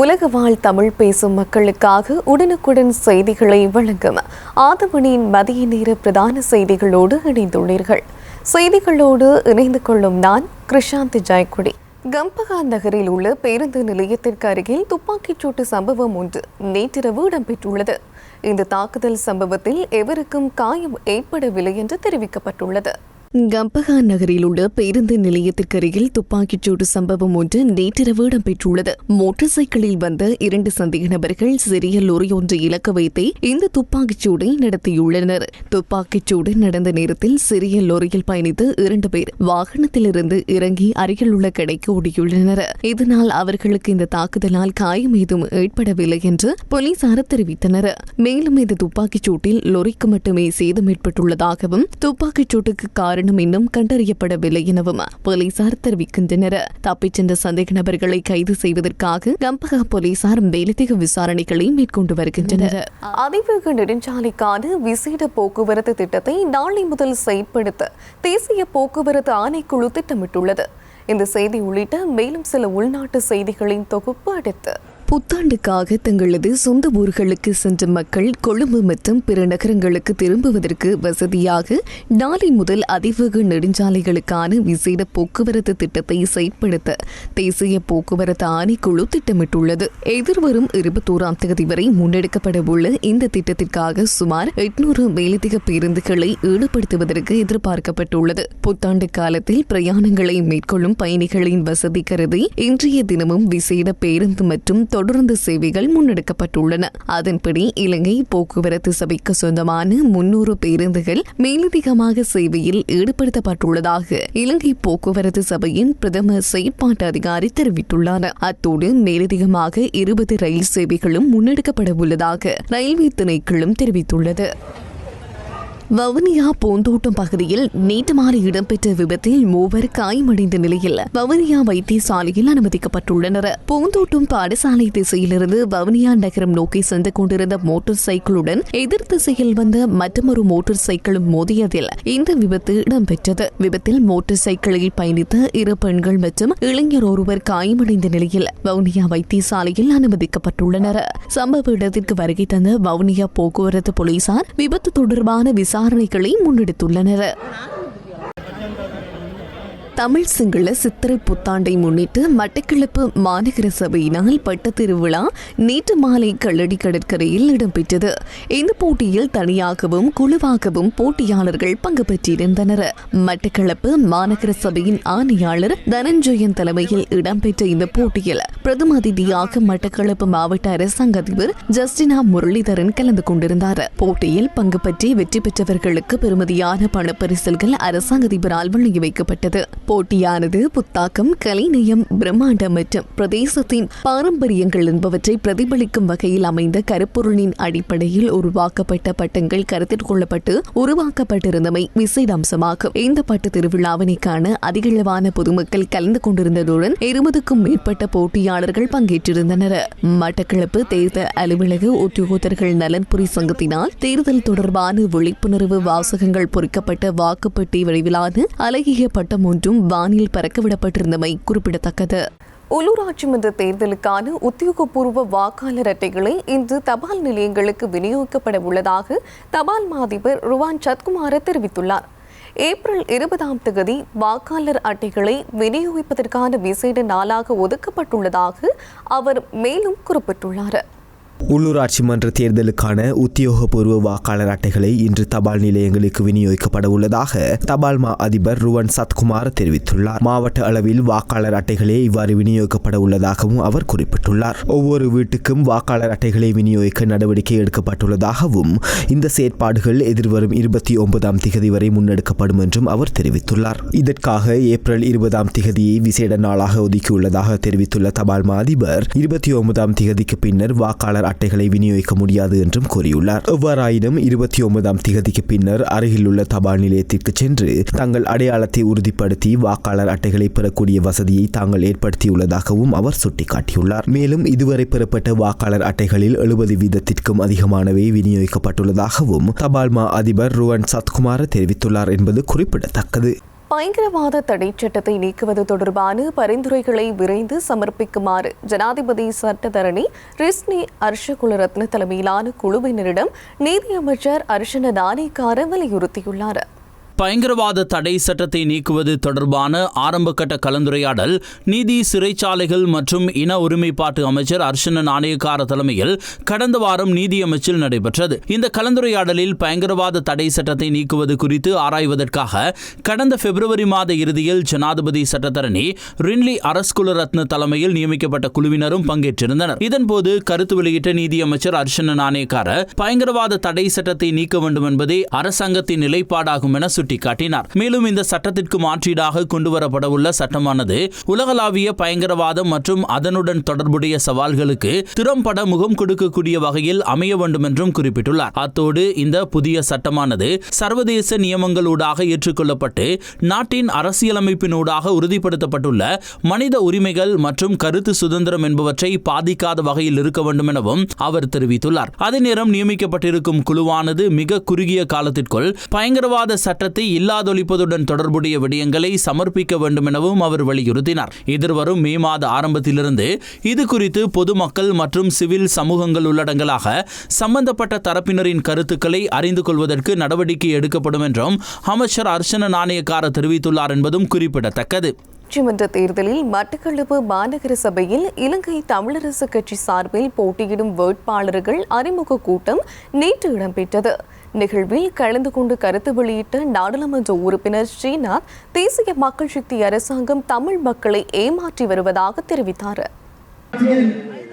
உலக வாழ் தமிழ் பேசும் மக்களுக்காக உடனுக்குடன் செய்திகளை வழங்கும் ஆதவனின் மதிய நேர பிரதான செய்திகளோடு இணைந்துள்ளீர்கள். செய்திகளோடு இணைந்து கொள்ளும் நான் கிருஷாந்த் ஜாய்குடி கம்பகா நகரில் உள்ள பேருந்து நிலையத்திற்கு அருகில் துப்பாக்கிச் சூட்டு சம்பவம் ஒன்று நேற்றிரவு இடம்பெற்றுள்ளது. இந்த தாக்குதல் சம்பவத்தில் எவருக்கும் காயம் ஏற்படவில்லை என்று தெரிவிக்கப்பட்டுள்ளது. கம்பகா நகரில் உள்ள பேருந்து நிலையத்திற்கு அருகில் துப்பாக்கிச்சூடு சம்பவம் ஒன்று நேற்றிரவு இடம்பெற்றுள்ளது. மோட்டார் சைக்கிளில் வந்த இரண்டு சந்தேக நபர்கள் சிறிய லொரி இலக்க வைத்தே இந்த துப்பாக்கிச்சூடை நடத்தியுள்ளனர். துப்பாக்கிச்சூடு நடந்த நேரத்தில் சிறிய லொரியில் பயணித்த இரண்டு பேர் வாகனத்திலிருந்து இறங்கி அருகில் உள்ள கடைக்கு ஓடியுள்ளனர். இதனால் அவர்களுக்கு இந்த தாக்குதலால் காயம் ஏதும் ஏற்படவில்லை என்று போலீசார் தெரிவித்தனர். மேலும் இந்த துப்பாக்கிச் சூட்டில் லொரிக்கு மட்டுமே சேதம் ஏற்பட்டுள்ளதாகவும் துப்பாக்கிச் சூட்டுக்கு காரணம் இன்னும் கண்டறியப்படவில்லை எனவும் போலீசார் தெரிவிக்கின்றனர். தப்பிச் சென்ற சந்தேக நபர்களை கைது செய்வதற்காக கம்பகா போலீசார் மேலதிக விசாரணைகளை மேற்கொண்டு வருகின்றனர். அதிவேக நெடுஞ்சாலைக்கான விசேட போக்குவரத்து திட்டத்தை நாளை முதல் செயற்படுத்த தேசிய போக்குவரத்து ஆணைக்குழு திட்டமிட்டுள்ளது. இந்த செய்தி உள்ளிட்ட மேலும் சில உள்நாட்டு செய்திகளின் தொகுப்பு அடுத்து புத்தாண்டுக்காக தங்களது சொந்த ஊர்களுக்கு சென்ற மக்கள் கொழும்பு மற்றும் பிற நகரங்களுக்கு திரும்புவதற்கு வசதியாக நாளை முதல் அதிவேக நெடுஞ்சாலைகளுக்கான விசேட போக்குவரத்து திட்டத்தை செயற்படுத்த தேசிய போக்குவரத்து ஆணைக்குழு திட்டமிட்டுள்ளது. எதிர்வரும் இருபத்தோராம் தேதி வரை முன்னெடுக்கப்பட உள்ள இந்த திட்டத்திற்காக சுமார் எட்நூறு மேலதிக பேருந்துகளை ஈடுபடுத்துவதற்கு எதிர்பார்க்கப்பட்டுள்ளது. புத்தாண்டு காலத்தில் பிரயாணங்களை மேற்கொள்ளும் பயணிகளின் வசதி கருதி இன்றைய தினமும் விசேட பேருந்து மற்றும் தொடர்ந்து சேவைகள் முன்னெடுக்கப்பட்டுள்ளன. அதன்படி இலங்கை போக்குவரத்து சபைக்கு சொந்தமான முன்னூறு பேருந்துகள் மேலதிகமாக சேவையில் ஈடுபடுத்தப்பட்டுள்ளதாக இலங்கை போக்குவரத்து சபையின் பிரதம செயற்பாட்டு அதிகாரி தெரிவித்துள்ளார். அத்தோடு மேலதிகமாக இருபது ரயில் சேவைகளும் முன்னெடுக்கப்பட உள்ளதாக ரயில்வே திணைக்களும் தெரிவித்துள்ளது. வவுனியா பூந்தோட்டம் பகுதியில் நேற்று மாலை இடம்பெற்ற விபத்தில் மூவர் காயமடைந்த நிலையில் வவுனியா வைத்தியசாலையில் அனுமதிக்கப்பட்டுள்ளனர். பூந்தோட்டம் பாடசாலை திசையிலிருந்து வவுனியா நகரம் நோக்கி சென்று கொண்டிருந்த மோட்டார் சைக்கிளுடன் எதிர் திசையில் வந்த மற்றொரு மோட்டார் சைக்கிளும் மோதியதில் இந்த விபத்து இடம்பெற்றது. விபத்தில் மோட்டார் சைக்கிளில் பயணித்த இரு பெண்கள் மற்றும் இளைஞர் ஒருவர் காயமடைந்த நிலையில் வவுனியா வைத்தியசாலையில் அனுமதிக்கப்பட்டுள்ளனர். சம்பவ இடத்திற்கு வருகை தந்த வவுனியா போக்குவரத்து போலீசார் விபத்து தொடர்பான விசாரணைகளை முன்னெடுத்துள்ளனர். தமிழ் சிங்கள சித்திரை புத்தாண்டை முன்னிட்டு மட்டக்களப்பு மாநகர சபையினால் பட்ட திருவிழா நேற்று மாலை கல்லடி கடற்கரையில் இடம்பெற்றது. இந்த போட்டியில் தனியாகவும் குழுவாகவும் போட்டியாளர்கள் பங்கு பெற்றிருந்தனர். மட்டக்களப்பு மாநகர சபையின் ஆணையாளர் தனஞ்சயன் தலைமையில் இடம்பெற்ற இந்த போட்டியில் பிரதம அதிதியாக மட்டக்களப்பு மாவட்ட அரசாங்க அதிபர் ஜஸ்டினா முரளிதரன் கலந்து கொண்டிருந்தார். போட்டியில் பங்கு பற்றி வெற்றி பெற்றவர்களுக்கு பெறுமதியான பணப்பரிசல்கள் அரசாங்க அதிபரால் வழங்கி வைக்கப்பட்டது. போட்டியானது புத்தாக்கம் கலைநயம் பிரம்மாண்டம் மற்றும் பிரதேசத்தின் பாரம்பரியங்கள் என்பவற்றை பிரதிபலிக்கும் வகையில் அமைந்த கருப்பொருளின் அடிப்படையில் உருவாக்கப்பட்ட பட்டங்கள் கருத்தில் கொள்ளப்பட்டு உருவாக்கப்பட்டிருந்தமை விசேட அம்சமாகும் இந்த பட்டு திருவிழாவினை காண அதிகளவான பொதுமக்கள் கலந்து கொண்டிருந்ததுடன் இருபதுக்கும் மேற்பட்ட போட்டியாளர்கள் பங்கேற்றிருந்தனர். மட்டக்களப்பு தேர்தல் அலுவலக உத்தியோகத்தர்கள் நலன்புரி சங்கத்தினால் தேர்தல் தொடர்பான விழிப்புணர்வு வாசகங்கள் பொறிக்கப்பட்ட வாக்குப்பட்டி வடிவிலான அழகிய பட்டம் ஒன்றும் வானில் பறக்கவிடப்பட்டிருந்தமை குறிப்பிடத்தக்கது. உள்ளூராட்சி மன்ற தேர்தலுக்கான உத்தியோகபூர்வ வாக்காளர் அட்டைகளை இன்று தபால் நிலையங்களுக்கு விநியோகிக்கப்பட உள்ளதாக தபால் மாதிபர் ருவான் சத்குமார தெரிவித்துள்ளார். ஏப்ரல் இருபதாம் தேதி வாக்காளர் அட்டைகளை விநியோகிப்பதற்கான விசேட நாளாக ஒதுக்கப்பட்டுள்ளதாக அவர் மேலும் குறிப்பிட்டுள்ளார். உள்ளூராட்சி மன்ற தேர்தலுக்கான உத்தியோகபூர்வ வாக்காளர் அட்டைகளை இன்று தபால் நிலையங்களுக்கு விநியோகிக்கப்பட உள்ளதாக தபால் மா அதிபர் ருவன் சத்குமார் தெரிவித்துள்ளார். மாவட்ட அளவில் வாக்காளர் அட்டைகளே இவ்வாறு விநியோகிக்கப்பட உள்ளதாகவும் அவர் குறிப்பிட்டுள்ளார். ஒவ்வொரு வீட்டுக்கும் வாக்காளர் அட்டைகளை விநியோகிக்க நடவடிக்கை எடுக்கப்பட்டுள்ளதாகவும் இந்த செயற்பாடுகள் எதிர்வரும் இருபத்தி ஒன்பதாம் திகதி வரை முன்னெடுக்கப்படும் என்றும் அவர் தெரிவித்துள்ளார். இதற்காக ஏப்ரல் இருபதாம் திகதியை விசேட நாளாக ஒதுக்கியுள்ளதாக தெரிவித்துள்ள தபால் மா அதிபர் இருபத்தி ஒன்பதாம் திகதிக்கு பின்னர் வாக்காளர் அட்டைகளை விநியோகிக்க முடியாது என்றும் கூறியுள்ளார். எவ்வாறாயினும் இருபத்தி ஒன்பதாம் திகதிக்கு பின்னர் அருகிலுள்ள தபால் நிலையத்திற்கு சென்று தங்கள் அடையாளத்தை உறுதிப்படுத்தி வாக்காளர் அட்டைகளை பெறக்கூடிய வசதியை தாங்கள் ஏற்படுத்தியுள்ளதாகவும் அவர் சுட்டிக்காட்டியுள்ளார். மேலும் இதுவரை பெறப்பட்ட வாக்காளர் அட்டைகளில் எழுபது வீதத்திற்கும் அதிகமானவை விநியோகிக்கப்பட்டுள்ளதாகவும் தபால் மா அதிபர் ருவன் சத்குமார் தெரிவித்துள்ளார் என்பது குறிப்பிடத்தக்கது. பயங்கரவாத தடை சட்டத்தை நீக்குவது தொடர்பான பரிந்துரைகளை விரைந்து சமர்ப்பிக்குமாறு ஜனாதிபதி சட்டத்தரணி ரிஸ்னி அர்ஷகுலரத்ன தலைமையிலான குழுவினரிடம் நீதியமைச்சர் அர்ஷன நாணேக்கார வலியுறுத்தியுள்ளார். பயங்கரவாத தடை சட்டத்தை நீக்குவது தொடர்பான ஆரம்பகட்ட கலந்துரையாடல் நீதி சிறைச்சாலைகள் மற்றும் இன ஒருமைப்பாட்டு அமைச்சர் அர்ஷன நாணயக்கார தலைமையில் கடந்த வாரம் நீதி அமைச்சில் நடைபெற்றது. இந்த கலந்துரையாடலில் பயங்கரவாத தடை சட்டத்தை நீக்குவது குறித்து ஆராய்வதற்காக கடந்த பிப்ரவரி மாத இறுதியில் ஜனாதிபதி சட்டத்தரணி ரின்லி அரஸ்குலரத்ன தலைமையில் நியமிக்கப்பட்ட குழுவினரும் பங்கேற்றிருந்தனர். இதன்போது கருத்து வெளியிட்ட நீதியமைச்சர் அர்ஷன நாணயக்கார பயங்கரவாத தடை சட்டத்தை நீக்க வேண்டும் என்பதே அரசாங்கத்தின் நிலைப்பாடாகும் என சுட்டிக்காட்டினார் மேலும் இந்த சட்டத்திற்கு மாற்றீடாக கொண்டுவரப்படவுள்ள சட்டமானது உலகளாவிய பயங்கரவாதம் மற்றும் அதனுடன் தொடர்புடைய சவால்களுக்கு திறம்பட முகம் கொடுக்கக்கூடிய வகையில் அமைய வேண்டும் என்றும் குறிப்பிட்டுள்ளார். அத்தோடு இந்த புதிய சட்டமானது சர்வதேச நியமங்களூடாக ஏற்றுக்கொள்ளப்பட்டு நாட்டின் அரசியலமைப்பினூடாக உறுதிப்படுத்தப்பட்டுள்ள மனித உரிமைகள் மற்றும் கருத்து சுதந்திரம் என்பவற்றை பாதிக்காத வகையில் இருக்க வேண்டும் எனவும் அவர் தெரிவித்துள்ளார். அதே நேரம் நியமிக்கப்பட்டிருக்கும் குழுவானது மிக குறுகிய காலத்திற்குள் பயங்கரவாத சட்டத்தை இல்லாதொழிப்பதுடன் தொடர்புடைய விடயங்களை சமர்ப்பிக்க வேண்டும் எனவும் அவர் வலியுறுத்தினார். எதிர்வரும் மே மாத ஆரம்பத்திலிருந்து இது குறித்து பொதுமக்கள் மற்றும் சிவில் சமூகங்கள் உள்ளடங்கலாக சம்பந்தப்பட்ட தரப்பினரின் கருத்துக்களை அறிந்து கொள்வதற்கு நடவடிக்கை எடுக்கப்படும் என்றும் அமைச்சர் அர்ச்சன நாணயக்கார தெரிவித்துள்ளார் என்பதும் குறிப்பிடத்தக்கது. நாடாளுமன்ற தேர்தலில் மட்டக்களப்பு மாநகர சபையில் இலங்கை தமிழரசு கட்சி சார்பில் போட்டியிடும் வேட்பாளர்கள் அறிமுக கூட்டம் நேற்று இடம்பெற்றது. நிகழ்வில் கலந்து கொண்டு கருத்து வெளியிட்ட நாடாளுமன்ற உறுப்பினர் ஸ்ரீநாத் தேசிய மக்கள் சக்தி அரசாங்கம் தமிழ் மக்களை ஏமாற்றி வருவதாக தெரிவித்தார்.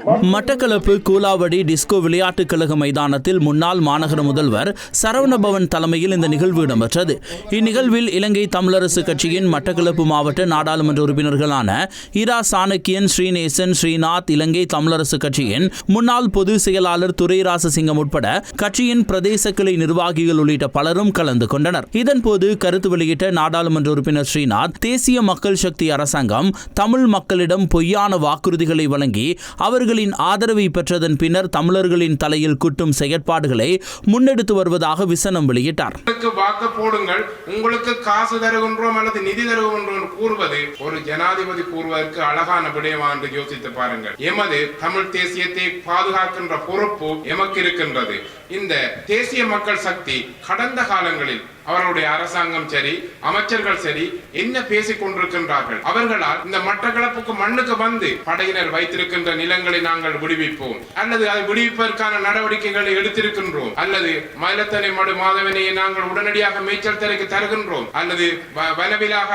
மட்டக்களப்பு கூலாவடி டிஸ்கோ விளையாட்டுக் கழக மைதானத்தில் முன்னாள் மாநகர முதல்வர் சரவணபவன் தலைமையில் இந்த நிகழ்வு இடம்பெற்றது. இந்நிகழ்வில் இலங்கை தமிழரசு கட்சியின் மட்டக்களப்பு மாவட்ட நாடாளுமன்ற உறுப்பினர்களான இரா சாணக்கியன் ஸ்ரீநேசன் ஸ்ரீநாத் இலங்கை தமிழரசு கட்சியின் முன்னாள் பொதுச் செயலாளர் துரைராசசிங்கம் உட்பட கட்சியின் பிரதேச கிளை நிர்வாகிகள் உள்ளிட்ட பலரும் கலந்து கொண்டனர். இதன்போது கருத்து வெளியிட்ட நாடாளுமன்ற உறுப்பினர் ஸ்ரீநாத் தேசிய மக்கள் சக்தி அரசாங்கம் தமிழ் மக்களிடம் பொய்யான வாக்குறுதிகளை வழங்கி அவர்கள் அவர்களின் ஆதரவை பெற்றதன் பின்னர் தமிழர்களின் தலையில் குட்டும் செயற்பாடுகளை முன்னெடுத்து வருவதாக விசனம் வெளியிட்டார். வாக்கு போடுங்கள் உங்களுக்கு காசு தருகின்றோம் அல்லது நிதி தருகின்றோம் கூறுவது ஒரு ஜனாதிபதி கூறுவதற்கு அழகான விடயமா என்று யோசித்து பாருங்கள். எமது தமிழ் தேசியத்தை பாதுகாக்கின்ற பொறுப்பு எமக்கு இருக்கின்றது. இந்த தேசிய மக்கள் சக்தி கடந்த காலங்களில் அவர்களுடைய அரசாங்கம் சரி அமைச்சர்கள் சரி என்ன பேசிக் கொண்டிருக்கின்றார்கள்? அவர்களால் இந்த மட்டக்களப்புக்கு மண்ணுக்கு வந்து படையினர் வைத்திருக்கின்ற நிலங்களை நாங்கள் விடுவிப்போம். அல்லது அதை விடுவிப்பதற்கான நடவடிக்கைகளை எடுத்திருக்கின்றோம். அல்லது மயிலத்தனை மடு மாதவனையை நாங்கள் உடனடியாக மேய்ச்சல் தரைக்கு தருகின்றோம். அல்லது வ- வனவிலாக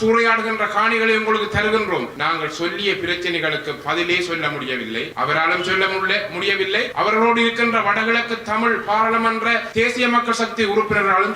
சூறையாடுகின்ற காணிகளை உங்களுக்கு தருகின்றோம். நாங்கள் சொல்லிய பிரச்சனைகளுக்கு பதிலே சொல்ல முடியவில்லை. அவராலும் சொல்ல முடியவில்லை. அவர்களோடு இருக்கின்ற வடகிழக்கு தமிழ் பாராளுமன்ற தேசிய மக்கள் சக்தி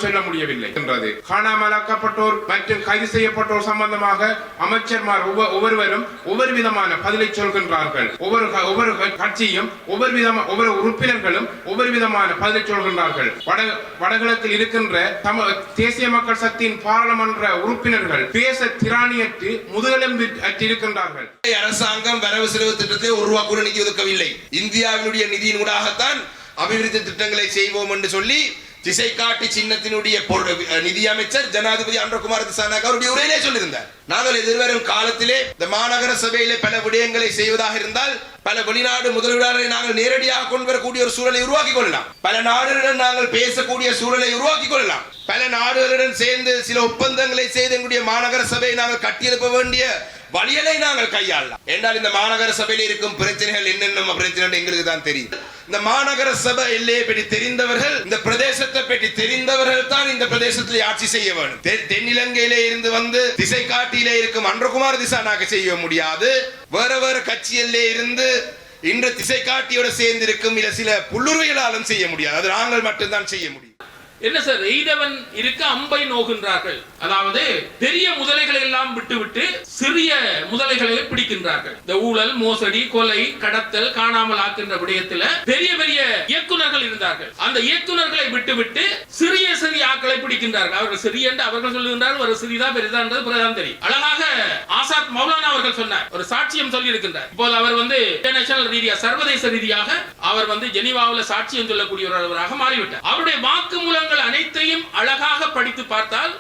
சொல்ல முடியவில்லை. என்றது. காணாமலாக்கப்பட்டோர் மற்றும் கைது செய்யப்பட்டோர் சம்பந்தமாக அமைச்சர்மார் ஒவ்வொருவரும் ஒவ்வொரு விதமான பதிலை சொல்கின்றார்கள். ஒவ்வொரு ஒவ்வொரு கட்சியும் ஒவ்வொரு விதமான ஒவ்வொரு உறுப்பினர்களும் ஒவ்வொரு விதமான பதிலை சொல்கின்றார்கள். வட வடகிழக்கில் இருக்கின்ற தமிழ் தேசிய மக்கள் சக்தியின் பாராளுமன்ற உறுப்பினர்கள் பேச திராணியற்று முதுகெலும்பு அற்றிருக்கின்றார்கள் அரசாங்கம் வரவு செலவு திட்டத்தை ஒரு ரூபா கூட நிதி ஒதுக்கவில்லை. இந்தியாவினுடைய நிதியினூடாகத்தான் அபிவிருத்தி திட்டங்களை செய்வோம் என்று சொல்லி திசை காட்டி சின்னத்தினுடைய நிதியமைச்சர் நிதி அமைச்சர் ஜனாதிபதி அன்றகுமார் திசானாக் அவருடைய உரையிலே சொல்லியிருந்தார். நாங்கள் எதிர்வரும் காலத்திலே இந்த மாநகர சபையிலே பல விடயங்களை செய்வதாக இருந்தால் பல வெளிநாடு முதலீடாளர்களை நாங்கள் நேரடியாக கொண்டு வரக்கூடிய ஒரு சூழலை உருவாக்கி கொள்ளலாம். பல நாடுகளுடன் நாங்கள் பேசக்கூடிய சூழலை உருவாக்கி கொள்ளலாம். பல நாடுகளுடன் சேர்ந்து சில ஒப்பந்தங்களை செய்து எங்களுடைய மாநகர சபையை நாங்கள் கட்டியெழுப்ப வேண்டிய வழியலை நாங்கள் கையாளலாம். என்றால் இந்த மாநகர சபையில் இருக்கும் பிரச்சனைகள் என்னென்ன பிரச்சனை எங்களுக்கு தான் தெரியும். இந்த மாநகர சபை எல்லையை பற்றி தெரிந்தவர்கள் இந்த பிரதேசத்தை பற்றி தெரிந்தவர்கள் தான் இந்த பிரதேசத்தில் ஆட்சி செய்ய வேண்டும். தென்- தென்னிலங்கையிலே இருந்து வந்து திசை காட்டியிலே இருக்கும் அன்றகுமார் திசானாக செய்ய முடியாது. வேற வேற கட்சியிலே இருந்து இன்று திசை காட்டியோட சேர்ந்திருக்கும் இல்ல சில புல்லுருவிகளாலும் செய்ய முடியாது. அது நாங்கள் மட்டும்தான் செய்ய முடியும். என்ன சார் எய்தவன் இருக்க அம்பை நோகின்றார்கள் அதாவது பெரிய முதலைகளை எல்லாம் விட்டுவிட்டு சிறிய முதலைகளை பிடிக்கின்றார்கள். இந்த ஊழல் மோசடி கொலை கடத்தல் காணாமல் ஆக்கின்ற விடயத்துல பெரிய பெரிய இயக்குனர்கள் இருந்தார்கள். அந்த இயக்குநர்களை விட்டுவிட்டு சிறிய சிறிய ஆட்களை பிடிக்கின்றார்கள். அவர்கள் சிறிய என்று அவர்கள் சொல்லுகின்றார்கள் ஒரு சிறிதா பெரிதா என்றது பிறகுதான் தெரியும். அழகாக ஆசாத் மௌலானா அவர்கள் சொன்னார் ஒரு சாட்சியம் சொல்லி இருக்கின்றார் இப்போது அவர் வந்து இன்டர்நேஷனல் ரீதியா சர்வதேச ரீதியாக அவர் வந்து ஜெனிவாவில் சாட்சியம் சொல்லக்கூடிய ஒருவராக மாறிவிட்டார். அவருடைய வாக்கு மூலம் புத்தகங்கள் அனைத்தையும் அழகாக படித்து பார்த்தால்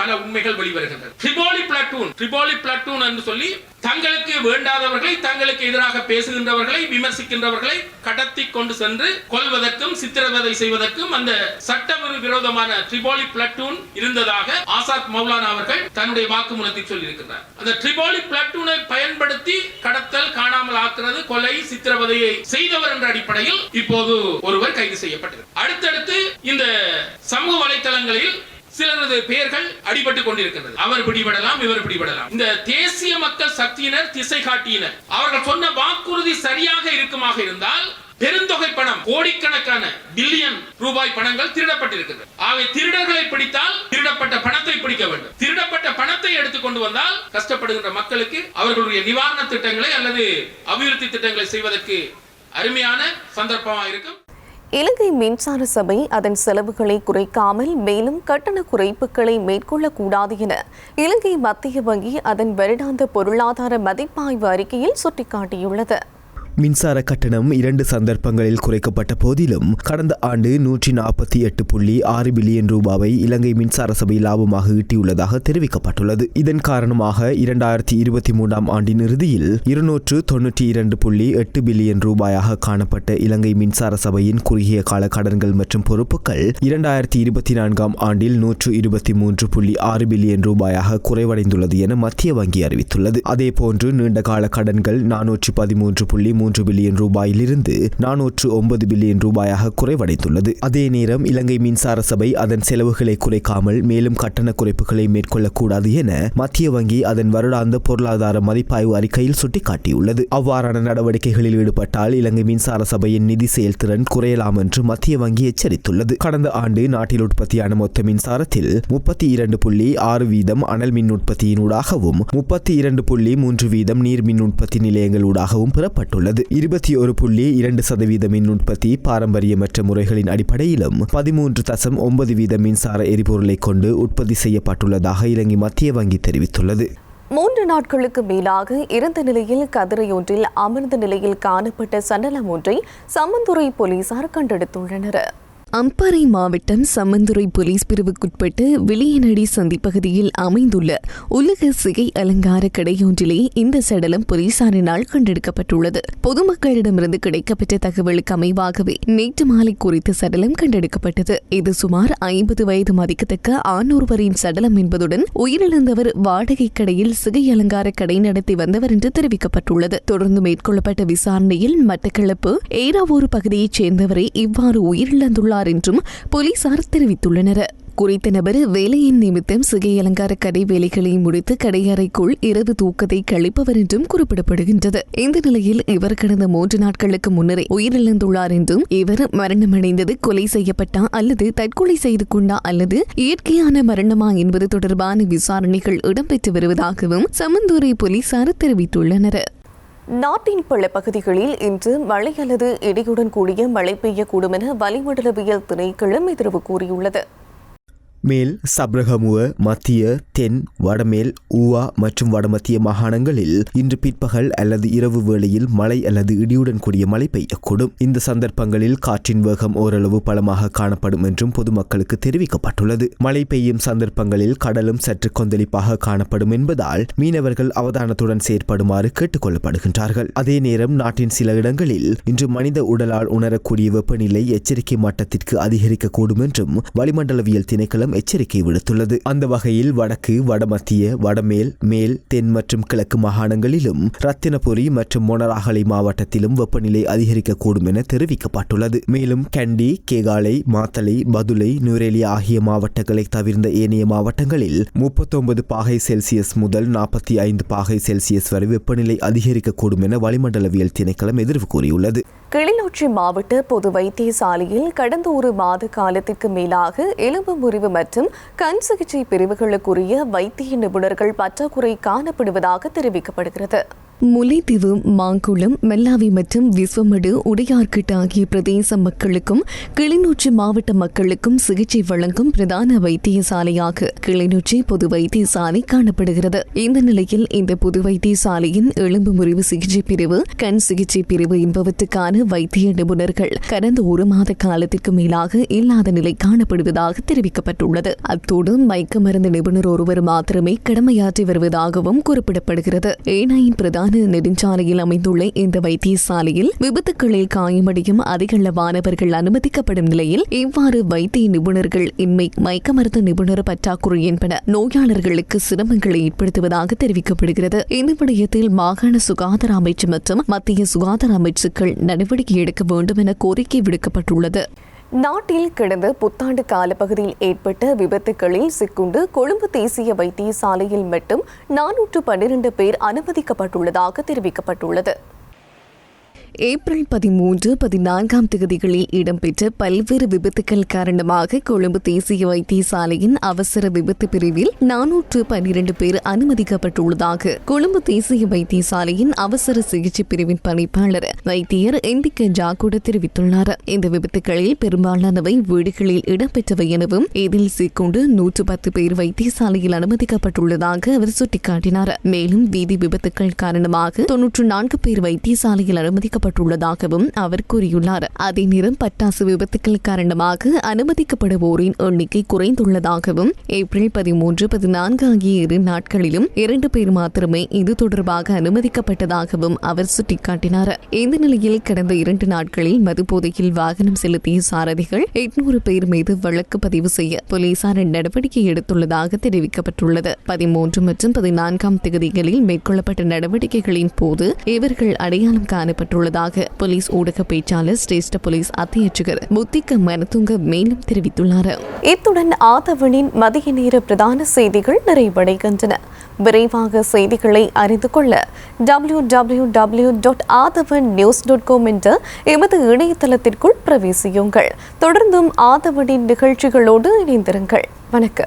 பல உண்மைகள் வெளிவருகின்றன. ட்ரிபோலி பிளாட்டூன் ட்ரிபோலி பிளாட்டூன் என்று சொல்லி தங்களுக்கு வேண்டாதவர்களை தங்களுக்கு எதிராக பேசுகின்றவர்களை விமர்சிக்கின்றவர்களை கடத்தி கொண்டு சென்று கொள்வதற்கும் சித்திரவதை செய்வதற்கும் அந்த சட்ட விரோதமான ட்ரிபோலி பிளாட்டூன் இருந்ததாக ஆசாத் மௌலானா அவர்கள் தன்னுடைய வாக்குமூலத்தில் சொல்லியிருக்கிறார் அந்த ட்ரிபோலி பிளாட்டூனை பயன்படுத்தி கடத்தல் காணாமல் ஆக்குறது கொலை சித்திரவதையை செய்தவர் என்ற அடிப்படையில் இப்போது ஒருவர் கைது செய்யப்பட்டது அடுத்தடுத்து இந்த சமூக வலைதளங்களில் சிலரது பெயர்கள் அடிபட்டு கொண்டிருக்கிறது அவர் பிடிபடலாம் இவர் பிடிபடலாம். இந்த தேசிய மக்கள் சக்தியினர் திசை காட்டியினர். அவர்கள் சொன்ன வாக்குறுதி சரியாக இருக்குமாக இருந்தால் பெருந்தொகை பணம் கோடிக்கணக்கான பில்லியன் ரூபாய் பணங்கள் திருடப்பட்டிருக்கிறது ஆகவே திருடர்களை பிடித்தால் திருடப்பட்ட பணத்தை பிடிக்க வேண்டும். திருடப்பட்ட பணத்தை எடுத்துக்கொண்டு வந்தால் கஷ்டப்படுகின்ற மக்களுக்கு அவர்களுடைய நிவாரண திட்டங்களை அல்லது அபிவிருத்தி திட்டங்களை செய்வதற்கு அருமையான சந்தர்ப்பமாக இருக்கும். இலங்கை மின்சார சபை அதன் செலவுகளை குறைக்காமல் மேலும் கட்டண குறைப்புகளை மேற்கொள்ளக்கூடாது என இலங்கை மத்திய வங்கி அதன் வருடாந்த பொருளாதார மதிப்பாய்வு அறிக்கையில் சுட்டிக்காட்டியுள்ளது. மின்சார கட்டணம் இரண்டு சந்தர்ப்பங்களில் குறைக்கப்பட்ட போதிலும் கடந்த ஆண்டு நூற்றி நாற்பத்தி எட்டு புள்ளி ஆறு பில்லியன் ரூபாவை இலங்கை மின்சார சபை லாபமாக ஈட்டியுள்ளதாக தெரிவிக்கப்பட்டுள்ளது. இதன் காரணமாக இரண்டாயிரத்தி இருபத்தி மூன்றாம் ஆண்டின் இறுதியில் இருநூற்று தொன்னூற்றி இரண்டு புள்ளி எட்டு பில்லியன் ரூபாயாக காணப்பட்ட இலங்கை மின்சார சபையின் குறுகிய கால கடன்கள் மற்றும் பொறுப்புகள் இரண்டாயிரத்தி இருபத்தி நான்காம் ஆண்டில் நூற்று இருபத்தி மூன்று புள்ளி ஆறு பில்லியன் ரூபாயாக குறைவடைந்துள்ளது என மத்திய வங்கி அறிவித்துள்ளது. அதேபோன்று நீண்டகால கடன்கள் நானூற்று பதிமூன்று புள்ளி மூன்று பில்லியன் ரூபாயிலிருந்து நானூற்று ஒன்பது பில்லியன் ரூபாயாக குறைவடைந்துள்ளது. அதே நேரம் இலங்கை மின்சார சபை அதன் செலவுகளை குறைக்காமல் மேலும் கட்டண குறைப்புகளை மேற்கொள்ளக்கூடாது என மத்திய வங்கி அதன் வருடாந்த பொருளாதார மதிப்பாய்வு அறிக்கையில் சுட்டிக்காட்டியுள்ளது. அவ்வாறான நடவடிக்கைகளில் ஈடுபட்டால் இலங்கை மின்சார சபையின் நிதி செயல்திறன் குறையலாம் என்று மத்திய வங்கி எச்சரித்துள்ளது. கடந்த ஆண்டு நாட்டில் உற்பத்தியான மொத்த மின்சாரத்தில் முப்பத்தி இரண்டு புள்ளி ஆறு வீதம் அனல் மின் உற்பத்தியினூடாகவும் முப்பத்தி இரண்டு புள்ளி மூன்று வீதம் நீர் மின் உற்பத்தி நிலையங்களூடாகவும் பெறப்பட்டுள்ளது. இருபத்தி ஒரு புள்ளி இரண்டு சதவீத மின் உற்பத்தி பாரம்பரியமற்ற முறைகளின் அடிப்படையிலும் பதிமூன்று தசம் ஒன்பது வீத மின்சார எரிபொருளை கொண்டு உற்பத்தி செய்யப்பட்டுள்ளதாக இலங்கை மத்திய வங்கி தெரிவித்துள்ளது. மூன்று நாட்களுக்கு மேலாக இறந்த நிலையில் கதிரையொன்றில் அமர்ந்த நிலையில் காணப்பட்ட சடலம் ஒன்றை சம்மந்துறை போலீசார் கண்டெடுத்துள்ளனர். அம்பாறை மாவட்டம் சம்மந்துறை போலீஸ் பிரிவுக்குட்பட்டு விளியனடி சந்திப்பகுதியில் அமைந்துள்ள உலக சிகை அலங்கார கடையொன்றிலே இந்த சடலம் போலீசாரினால் கண்டெடுக்கப்பட்டுள்ளது. பொதுமக்களிடமிருந்து கிடைக்கப்பட்ட தகவலுக்கு அமைவாகவே நேற்று மாலை குறித்த சடலம் கண்டெடுக்கப்பட்டது. இது சுமார் ஐம்பது வயது மதிக்கத்தக்க ஆணொருவரின் சடலம் என்பதுடன் உயிரிழந்தவர் வாடகை கடையில் சிகை அலங்கார கடை நடத்தி வந்தவர் என்று தெரிவிக்கப்பட்டுள்ளது. தொடர்ந்து மேற்கொள்ளப்பட்ட விசாரணையில் மட்டக்களப்பு ஏராவூர் பகுதியைச் சேர்ந்தவரை இவ்வாறு உயிரிழந்துள்ளார் என்றும் போலீசார் தெரிவித்துள்ளனர். குறித்த நபர் வேலையின் நிமித்தம் சிகை அலங்கார கடை வேலைகளை முடித்து கடையறைக்குள் இரவு தூக்கத்தை கழிப்பவர் என்றும் குறிப்பிடப்படுகின்றது. இந்த நிலையில் இவர் கடந்த மூன்று நாட்களுக்கு முன்னரே உயிரிழந்துள்ளார் என்றும் இவர் மரணமடைந்தது கொலை செய்யப்பட்டா அல்லது தற்கொலை செய்து கொண்டா அல்லது இயற்கையான மரணமா என்பது தொடர்பான விசாரணைகள் இடம்பெற்று வருவதாகவும் சமந்தூரை போலீசார் தெரிவித்துள்ளனர். நாட்டின் பல பகுதிகளில் இன்று மழை அல்லது இடியுடன் கூடிய மழை பெய்யக்கூடும் என வளிமண்டலவியல் திணைக்களம் எதிர்வு கூறியுள்ளது. மேல் சப்ரகமுவ மத்திய தென் வடமேல் ஊவா மற்றும் வடமத்திய மாகாணங்களில் இன்று பிற்பகல் அல்லது இரவு வேளையில் மழை அல்லது இடியுடன் கூடிய மழை பெய்யக்கூடும். இந்த சந்தர்ப்பங்களில் காற்றின் வேகம் ஓரளவு பலமாக காணப்படும் என்றும் பொதுமக்களுக்கு தெரிவிக்கப்பட்டுள்ளது. மழை பெய்யும் சந்தர்ப்பங்களில் கடலும் சற்று கொந்தளிப்பாக காணப்படும் என்பதால் மீனவர்கள் அவதானத்துடன் செயற்படுமாறு கேட்டுக் கொள்ளப்படுகின்றார்கள் அதே நேரம் நாட்டின் சில இடங்களில் இன்று மனித உடலால் உணரக்கூடிய வெப்பநிலை எச்சரிக்கை மட்டத்திற்கு அதிகரிக்கக்கூடும் என்றும் வளிமண்டலவியல் திணைக்களம் எச்சரிக்கை விடுத்துள்ளது. அந்த வகையில் வடக்கு வடமத்திய வடமேல் மேல் தென் மற்றும் கிழக்கு மாகாணங்களிலும் ரத்தினபுரி மற்றும் மொனராகலை மாவட்டத்திலும் வெப்பநிலை அதிகரிக்கக்கூடும் என தெரிவிக்கப்பட்டுள்ளது. மேலும் கண்டி கேகாலை மாத்தளை பதுளை நுரேலி ஆகிய மாவட்டங்களை தவிர்ந்த ஏனைய மாவட்டங்களில் முப்பத்தொன்பது பாகை செல்சியஸ் முதல் நாற்பத்தி ஐந்து பாகை செல்சியஸ் வரை வெப்பநிலை அதிகரிக்கக்கூடும் என வளிமண்டலவியல் திணைக்களம் எதிர்வு கூறியுள்ளது. கிளிநொச்சி மாவட்ட பொது வைத்தியசாலையில் கடந்த ஒரு மாத காலத்திற்கு மேலாக எலும்பு முறிவு மற்றும் கண் சிகிச்சை பிரிவுகளுக்குரிய வைத்திய நிபுணர்கள் பற்றாக்குறை காணப்படுவதாக தெரிவிக்கப்படுகிறது. முல்லைத்தீவு மாங்குளம் மெல்லாவி மற்றும் விஸ்வமடு உடையார்கிட்ட ஆகிய பிரதேச மக்களுக்கும் கிளிநொச்சி மாவட்ட மக்களுக்கும் சிகிச்சை வழங்கும் பிரதான வைத்தியசாலையாக கிளிநொச்சி பொது வைத்தியசாலை காணப்படுகிறது. இந்த நிலையில் இந்த பொது வைத்தியசாலையின் எலும்பு முறிவு சிகிச்சை பிரிவு கண் சிகிச்சை பிரிவு என்பவற்றுக்கான வைத்திய நிபுணர்கள் கடந்த ஒரு மாத காலத்திற்கு மேலாக இல்லாத நிலை காணப்படுவதாக தெரிவிக்கப்பட்டுள்ளது. அத்தோடு மயக்க மருந்து நிபுணர் ஒருவர் மாத்திரமே கடமையாற்றி வருவதாகவும் குறிப்பிடப்படுகிறது. ஏனாயின் பிரதான நெடுஞ்சாலையில் அமைந்துள்ள இந்த வைத்தியசாலையில் விபத்துகளில் காயமடையும் அதிகளவானவர்கள் அனுமதிக்கப்படும் நிலையில் இவ்வாறு வைத்திய நிபுணர்கள் இன்மை மயக்க மருந்து நிபுணர் பற்றாக்குறை என்பன நோயாளர்களுக்கு சிரமங்களை ஏற்படுத்துவதாக தெரிவிக்கப்படுகிறது. இந்த விடயத்தில் மாகாண சுகாதார அமைச்சு மற்றும் மத்திய சுகாதார அமைச்சுக்கள் நடவடிக்கை எடுக்க வேண்டும் என கோரிக்கை விடுக்கப்பட்டுள்ளது. நாட்டில் கடந்த புத்தாண்டு காலப்பகுதியில் ஏற்பட்ட விபத்துகளில் சிக்குண்டு கொழும்பு தேசிய வைத்தியசாலையில் மட்டும் நானூற்று பன்னிரண்டு பேர் அனுமதிக்கப்பட்டுள்ளதாக தெரிவிக்கப்பட்டுள்ளது. ஏப்ரல் பதிமூன்று பதினான்காம் தேதிகளில் இடம்பெற்ற பல்வேறு விபத்துக்கள் காரணமாக கொழும்பு தேசிய வைத்தியசாலையின் அவசர விபத்து பிரிவில் நானூற்று பன்னிரண்டு பேர் அனுமதிக்கப்பட்டுள்ளதாக கொழும்பு தேசிய வைத்தியசாலையின் அவசர சிகிச்சை பிரிவின் பணிப்பாளர் வைத்தியர் எந்திக்க ஜாக்கூட தெரிவித்துள்ளார். இந்த விபத்துகளில் பெரும்பாலானவை வீடுகளில் இடம்பெற்றவை எனவும் இதில் சிக்கொண்டு நூற்று பத்து பேர் வைத்தியசாலையில் அனுமதிக்கப்பட்டுள்ளதாக அவர் சுட்டிக்காட்டினார். மேலும் வீதி விபத்துக்கள் காரணமாக தொன்னூற்று நான்கு பேர் வைத்தியசாலையில் அனுமதிக்கப்பட்டுள்ளதாகவும் அவர் கூறியுள்ளார். அதே நேரம் பட்டாசு விபத்துக்கள் காரணமாக அனுமதிக்கப்படுவோரின் எண்ணிக்கை குறைந்துள்ளதாகவும் ஏப்ரல் பதிமூன்று பதினான்கு ஆகிய இரு நாட்களிலும் இரண்டு பேர் மாத்திரமே இது தொடர்பாக அனுமதிக்கப்பட்டதாகவும் அவர் சுட்டிக்காட்டினார். இந்த நிலையில் கடந்த இரண்டு நாட்களில் மதுபோதையில் வாகனம் செலுத்திய சாரதிகள் எட்நூறு பேர் மீது வழக்கு பதிவு செய்ய போலீசார் நடவடிக்கை எடுத்துள்ளதாக தெரிவிக்கப்பட்டுள்ளது. பதிமூன்று மற்றும் பதினான்காம் தேதிகளில் மேற்கொள்ளப்பட்ட நடவடிக்கைகளின் போது இவர்கள் அடையாளம் உள்ளதாக போலீஸ் ஊடக பேச்சாளர் சிரேஷ்ட போலீஸ் அத்தியட்சகர் முத்திக்க மனத்துங்க மேலும் தெரிவித்துள்ளார். இத்துடன் ஆதவனின் மதிய நேர பிரதான செய்திகள் நிறைவடைகின்றன. விரைவாக செய்திகளை அறிந்து கொள்ள W W W dot Aadhavan news dot com என்ற எமது இணையதளத்திற்குள் பிரவேசியுங்கள். தொடர்ந்தும் ஆதவனின் நிகழ்ச்சிகளோடு இணைந்திருங்கள். வணக்கம்.